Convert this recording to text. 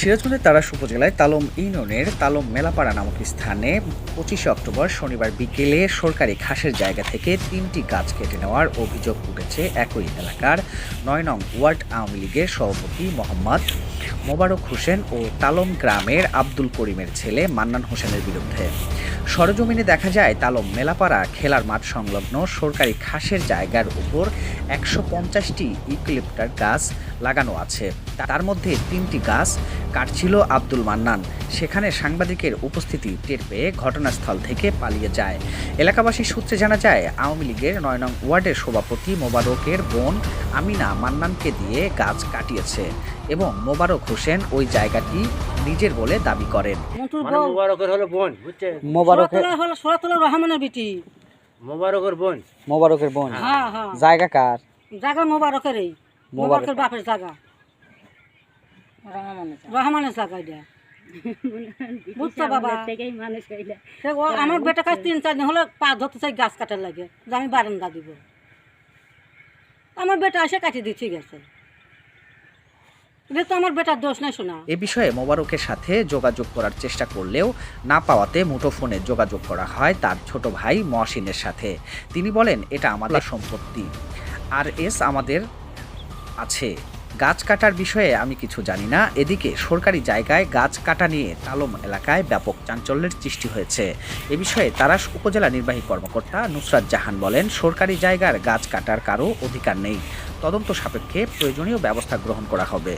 সিরাজগঞ্জের তারাস উপজেলায় তালম ইউনিয়নের তালম মেলাপাড়া নামক স্থানে পঁচিশে অক্টোবর শনিবার বিকেলে সরকারি ঘাসের জায়গা থেকে তিনটি গাছ কেটে নেওয়ার অভিযোগ উঠেছে একই এলাকার নয় নং ওয়ার্ড আওয়ামী লীগের সভাপতি মোহাম্মদ মোবারক হোসেন ও তালম গ্রামের আব্দুল করিমের ছেলে মান্নান হোসেনের বিরুদ্ধে। সরজমিনে দেখা যায়, তালম মেলাপাড়া খেলার মাঠ সংলগ্ন সরকারি ঘাসের জায়গার উপর একশো পঞ্চাশটি ইউক্যালিপ্টার গাছ লাগানো আছে। তার মধ্যে তিনটি গাছ কাটছিল আব্দুল মান্নান। সেখানে সাংবাদিকের উপস্থিতি টের পেয়ে ঘটনাস্থল থেকে পালিয়ে যায়। এলাকাবাসীর সূত্রে জানা যায় আওয়ামী লীগের নয় নং ওয়ার্ডের সভাপতি মোবারকের বোন আমিনা মান্নানকে দিয়ে গাছ কাটিয়েছে এবং মোবারক হোসেন ওই জায়গাটি নিজের বলে দাবি করেন। মানে মোবারকের হলো বোন বুঝছে? মোবারকের হলো সোরাতলা রহমানের বিটি। মোবারকের বোন। মোবারকের বোন। হ্যাঁ হ্যাঁ। জায়গা কার? জাগা মোবারকের এই মোবারকের বাপের জাগা রহমানের জাগা এটা বুঝছ বাবা? ও আমার বেটা কাছে তিন চার দিন হলো পা ধরতে চাই গাছ কাটার লাগে যে আমি বারান্দা দিব। আমার বেটা এসে কাটিয়ে দিয়ে ঠিক আছে। এটা তো আমার বেটার দোষ নাই শোনা। এ বিষয়ে মোবারকের সাথে যোগাযোগ করার চেষ্টা করলেও না পাওয়াতে মুঠোফোনে যোগাযোগ করা হয় তার ছোট ভাই মহসিনের সাথে। তিনি বলেন এটা আমাদের সম্পত্তি। আর এস আমাদের আছে। গাছ কাটার বিষয়ে আমি কিছু জানি না। এদিকে সরকারি জায়গায় গাছ কাটা নিয়ে তালম এলাকায় ব্যাপক চাঞ্চল্যের সৃষ্টি হয়েছে। এ বিষয়ে তারাস উপজেলা নির্বাহী কর্মকর্তা নুসরাত জাহান বলেন, সরকারি জায়গার গাছ কাটার কারও অধিকার নেই। তদন্ত সাপেক্ষে প্রয়োজনীয় ব্যবস্থা গ্রহণ করা হবে।